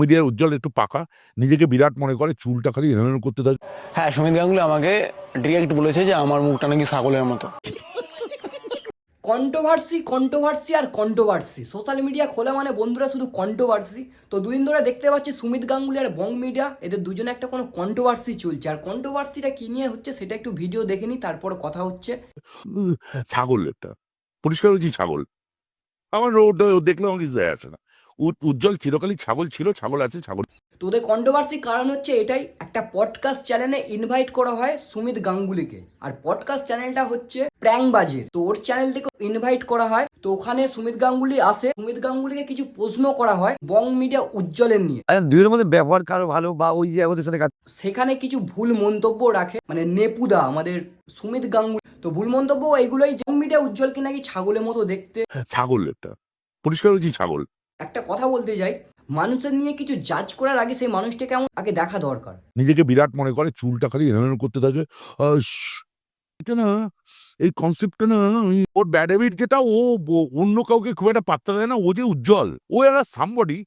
মিডিয়ার উজ্জ্বল একটু পাকা। নিজেকে বিরাট মনে করে চুলটা খালি এলোমেলো করতে থাকে। হ্যাঁ সুমিত গাঙ্গুলি আমাকে ডিরেক্ট বলেছে যে আমার মুখটা নাকি ছাগলের মতো। কন্ট্রোভার্সি কন্ট্রোভার্সি আর কন্ট্রোভার্সি সোশ্যাল মিডিয়া খোলা মানে বন্ধুরা শুধু কন্ট্রোভার্সি তো দুদিন ধরে দেখতে পাচ্ছি সুমিত গাঙ্গুলি আর বং মিডিয়া এদের দুজনে একটা কোনো কন্ট্রোভার্সি চলছে। আর কন্ট্রোভার্সিটা কি নিয়ে হচ্ছে সেটা একটু ভিডিও দেখে নিই তারপরে কথা হচ্ছে। ছাগল একটা। পরিষ্কার হয়েছি ছাগল। আমার দেখলে আমার কিছু যায় আসে না। উজ্জ্বল চিরকালই ছাগল ছিল ছাগল আছে ছাগল তোদের কন্ট্রোভার্সি কারণ হচ্ছে এটাই একটা পডকাস্ট চ্যানেলে ইনভাইট করা হয় সুমিত গাঙ্গুলিকে। আর পডকাস্ট চ্যানেলটা হচ্ছে প্র্যাং বাজে। তো ওর চ্যানেল থেকে ইনভাইট করা হয়। তো ওখানে সুমিত গাঙ্গুলি আসে। সুমিত গাঙ্গুলিকে কিছু প্রশ্ন করা হয় বং মিডিয়া উজ্জ্বলের নিয়ে। দুইয়ের মধ্যে ব্যবহার কারও ভালো বা ওই যে সাথে সেখানে কিছু ভুল মন্তব্য রাখে। মানে নেপুদা আমাদের সুমিত গাঙ্গুলি তো ভুল মন্তব্য এইগুলোই বং মিডিয়া উজ্জ্বলকে নাকি ছাগলের মতো দেখতে? ছাগল একটা। পরিষ্কার হয়েছি ছাগল। একটা কথা বলতে যাই মানুষের নিয়ে কিছু জাজ করার আগে সেই মানুষটা কেমন? আগে দেখা দরকার। নিজেকে বিরাট মনে করে চুলটা খালি এলোমেলো করতে থাকে। এটা না এই কনসেপ্টটা না ওর ব্যাড হ্যাবিট যেটা ও অন্য কাউকে খুব একটা পাত্তা দেয় না ও যে উজ্জ্বল। ও একটা সামবডি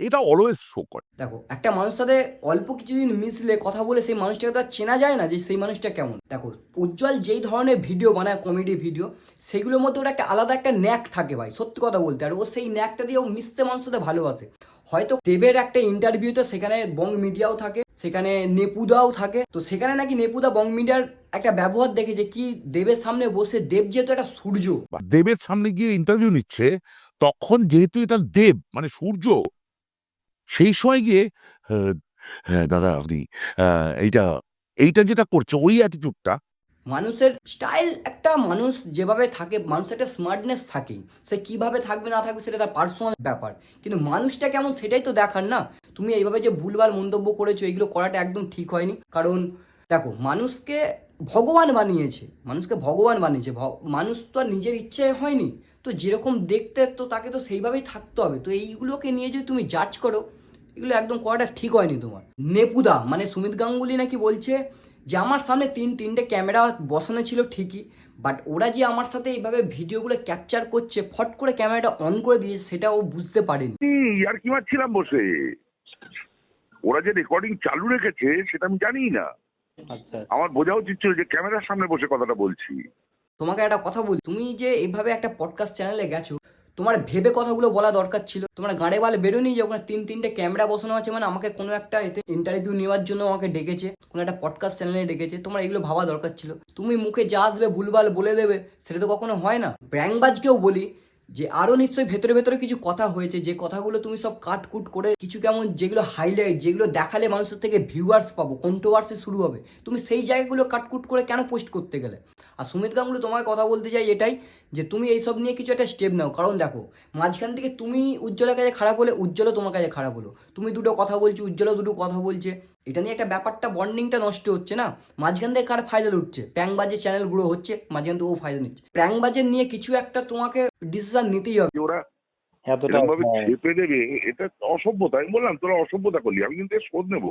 এটা অলওয়েজ শো করে। দেখো একটা মানুষের সাথে অল্প কিছুদিন মিশলে কথা বলে সেই মানুষটাকে তো চেনা যায় না যে সেই মানুষটা কেমন। দেখো উজ্জ্বল যেই ধরনের ভিডিও বানায় কমেডি ভিডিও সেইগুলোর মধ্যে ওর একটা আলাদা একটা ন্যাক থাকে ভাই সত্যি কথা বলতে। আর ও সেই ন্যাকটা দিয়ে ও মিশতে মানুষের সাথে ভালোবাসে। হয়তো দেবের একটা ইন্টারভিউতে সেখানে বং মিডিয়াও থাকে সেখানে নেপুদাও থাকে। তো সেখানে নাকি নেপুদা বং মিডিয়ার একটা ব্যবহার দেখে যে কি দেবের সামনে বসে দেব যেহেতু একটা সূর্য। দেবের সামনে গিয়ে ইন্টারভিউ নিচ্ছে তখন যেহেতু এটা দেব মানে সূর্য সেই সময় গিয়ে হ্যাঁ, দাদা আপনি এইটা এইটা যেটা করছে ওই অ্যাটিটিউডটা মানুষের স্টাইল একটা মানুষ যেভাবে থাকে মানুষের একটা স্মার্টনেস থাকেই সে কীভাবে থাকবে না থাকবে সেটা তার পার্সোনাল ব্যাপার। কিন্তু মানুষটা কেমন সেটাই তো দেখার না। তুমি এইভাবে যে ভুলভাল মন্তব্য করেছ এগুলো করাটা একদম ঠিক হয়নি। কারণ দেখো মানুষকে ভগবান বানিয়েছে মানুষকে ভগবান বানিয়েছে মানুষ তো আর নিজের ইচ্ছে হয়নি। তো যেরকম দেখতে তো তাকে তো সেইভাবেই থাকতে হবে। তো এইগুলোকে নিয়ে যদি তুমি জাজ করো এগুলো একদম করাটা ঠিক হয়নি তোমার। নেপুদা মানে সুমিত গাঙ্গুলি নাকি বলছে যে আমার সামনে তিন তিনটে ক্যামেরা বসানো ছিল ঠিকই বাট ওরা যে আমার সাথে এইভাবে ভিডিওগুলো ক্যাপচার করছে ফট করে ক্যামেরাটা অন করে দিয়েছে সেটা ও বুঝতে পারেনি। আর কি মারছিলাম বসে? ওরা যে রেকর্ডিং চালু রেখেছে সেটা আমি জানি না। আমার বোঝা উচিত ছিল যে ক্যামেরার সামনে বসে কথাটা বলছি। তোমাকে একটা কথা বলি, তুমি যে এইভাবে একটা পডকাস্ট চ্যানেলে গেছো, তোমার ভেবে কথাগুলো বলা দরকার ছিল। তোমার গাড়ে বালে বেরোনি যে ওখানে তিন তিনটে ক্যামেরা বসানো আছে মানে আমাকে কোনো একটা এতে ইন্টারভিউ নেওয়ার জন্য আমাকে ডেকেছে, কোনো একটা পডকাস্ট চ্যানেলে ডেকেছে, তোমার এগুলো ভাবা দরকার ছিল। তুমি মুখে যা আসবে ভুলভাল বলে দেবে, সেটা তো কখনো হয় না। ব্র্যাংবাজকেও বলি যে আরও নিশ্চয়ই ভেতরে ভেতরে কিছু কথা হয়েছে, যে কথাগুলো তুমি সব কাটকুট করে কিছু কেমন যেগুলো হাইলাইট যেগুলো দেখালে মানুষের থেকে ভিউয়ার্স পাবো কন্ট্রোভার্সি শুরু হবে। তুমি সেই জায়গাগুলো কাটকুট করে কেন পোস্ট করতে গেলে? আর সুমিত গাঙ্গুলি তোমায় কথা বলতে চাই এটাই, যে তুমি এইসব নিয়ে কিছু একটা স্টেপ নাও। কারণ দেখো, মাঝখান থেকে তুমি উজ্জ্বলের কাছে খারাপ হলে উজ্জ্বলও তোমার কাছে খারাপ হলো। তুমি দুটো কথা বলছো, উজ্জ্বলও দুটো কথা বলছে। এটা নিয়ে একটা ব্যাপারটা বন্ডিংটা নষ্ট হচ্ছে না? মাঝখান থেকে কার ফায়দা উঠছে প্যাংবাজে চ্যানেলগুলো হচ্ছে মাঝখান থেকে ও ফায়দা নিচ্ছে। প্যাংবাজের নিয়ে কিছু একটা তোমাকে ডিসিশন নিতেই হবে। ওরা এতটা এরকম ভাবে। চেপে দেবে? এটা অসভ্যতা। আমি বললাম তোরা অসভ্যতা করলি আমি কিন্তু শোধ নেব।